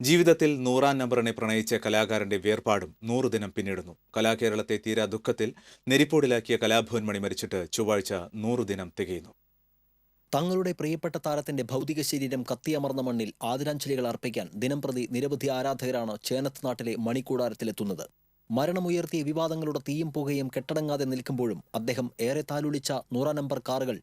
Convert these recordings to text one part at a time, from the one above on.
ജീവിതത്തിൽ നൂറാം നമ്പറിനെ പ്രണയിച്ച കലാകാരന്റെ വേർപാടും നൂറ് ദിനം പിന്നിടുന്നു. കലാകേരളത്തെ തീരാ ദുഃഖത്തിൽ നെരിപ്പോടിലാക്കിയ കലാഭവൻ മണി മരിച്ചിട്ട് ചൊവ്വാഴ്ച നൂറ് ദിനം തികയുന്നു. തങ്ങളുടെ പ്രിയപ്പെട്ട താരത്തിന്റെ ഭൗതിക ശരീരം കത്തിയമർന്ന മണ്ണിൽ ആദരാഞ്ജലികൾ അർപ്പിക്കാൻ ദിനംപ്രതി നിരവധി ആരാധകരാണ് ചേനത്ത് നാട്ടിലെ മണിക്കൂടാരത്തിലെത്തുന്നത്. മരണമുയർത്തിയ വിവാദങ്ങളുടെ തീയും പുകയും കെട്ടടങ്ങാതെ നിൽക്കുമ്പോഴും അദ്ദേഹം ഏറെ താലുളിച്ച നൂറാം നമ്പർ കാറുകൾ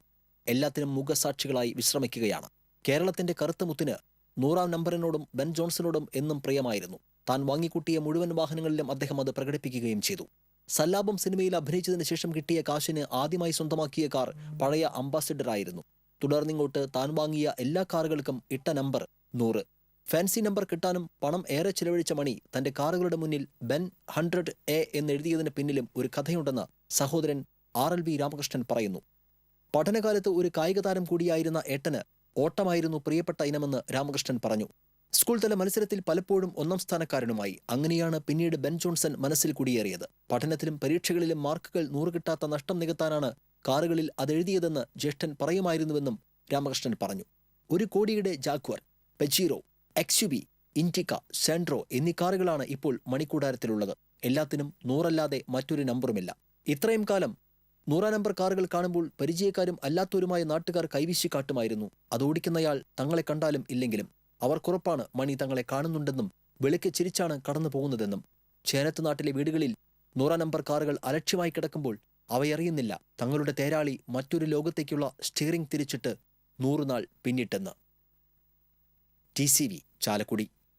എല്ലാത്തിനും മുഖസാക്ഷികളായി വിശ്രമിക്കുകയാണ്. കേരളത്തിന്റെ കറുത്ത മുത്തിന് നൂറാം നമ്പറിനോടും ബെൻ ജോൺസണോടും എന്നും പ്രിയമായിരുന്നു. താൻ വാങ്ങിക്കൂട്ടിയ മുഴുവൻ വാഹനങ്ങളിലും അദ്ദേഹം അത് പ്രകടിപ്പിക്കുകയും ചെയ്തു. സല്ലാപം സിനിമയിൽ അഭിനയിച്ചതിന് ശേഷം കിട്ടിയ കാശിന് ആദ്യമായി സ്വന്തമാക്കിയ കാർ പഴയ അംബാസിഡർ ആയിരുന്നു തുടർന്നിങ്ങോട്ട് താൻ വാങ്ങിയ എല്ലാ കാറുകൾക്കും ഇട്ട നമ്പർ നൂറ്. ഫാൻസി നമ്പർ കിട്ടാനും പണം ഏറെ ചിലവഴിച്ച മണി തന്റെ കാറുകളുടെ മുന്നിൽ ബെൻ ഹൺഡ്രഡ് എ എന്ന് എന്നെഴുതിയതിന് പിന്നിലും ഒരു കഥയുണ്ടെന്ന് സഹോദരൻ ആർ എൽ ബി രാമകൃഷ്ണൻ പറയുന്നു. പഠനകാലത്ത് ഒരു കായിക താരം കൂടിയായിരുന്ന ഏട്ടന് ഓട്ടമായിരുന്നു പ്രിയപ്പെട്ട ഇനമെന്ന് രാമകൃഷ്ണൻ പറഞ്ഞു. സ്കൂൾ തല മത്സരത്തിൽ പലപ്പോഴും ഒന്നാം സ്ഥാനക്കാരനുമായി. അങ്ങനെയാണ് പിന്നീട് ബെൻ ജോൺസൺ മനസ്സിൽ കുടിയേറിയത്. പഠനത്തിലും പരീക്ഷകളിലും മാർക്കുകൾ നൂറ് കിട്ടാത്ത നഷ്ടം നികത്താനാണ് കാറുകളിൽ അതെഴുതിയതെന്ന് ജ്യേഷ്ഠൻ പറയുമായിരുന്നുവെന്നും രാമകൃഷ്ണൻ പറഞ്ഞു. ഒരു കോടിയുടെ ജാക്വർ പെച്ചീറോ എക്സ്യുബി ഇന്റിക്ക സെൻട്രോ എന്നീ കാറുകളാണ് ഇപ്പോൾ മണിക്കൂടാരത്തിലുള്ളത്. എല്ലാത്തിനും നൂറല്ലാതെ മറ്റൊരു നമ്പറുമില്ല. ഇത്രയും കാലം നൂറാം നമ്പർ കാറുകൾ കാണുമ്പോൾ പരിചയക്കാരും അല്ലാത്തവരുമായ നാട്ടുകാർ കൈവീശി കാട്ടുമായിരുന്നു അതോടിക്കുന്നയാൾ തങ്ങളെ കണ്ടാലും ഇല്ലെങ്കിലും അവർക്കുറപ്പാണ് മണി തങ്ങളെ കാണുന്നുണ്ടെന്നും വെളുക്കെ ചിരിച്ചാണ് കടന്നു പോകുന്നതെന്നും. ചേനത്ത് നാട്ടിലെ വീടുകളിൽ നൂറാം നമ്പർ കാറുകൾ അലക്ഷ്യമായി കിടക്കുമ്പോൾ അവയറിയുന്നില്ല. തങ്ങളുടെ തേരാളി മറ്റൊരു ലോകത്തേക്കുള്ള സ്റ്റിയറിംഗ് തിരിച്ചിട്ട് നൂറുനാൾ പിന്നിട്ടെന്ന്. T C V Chalakudy.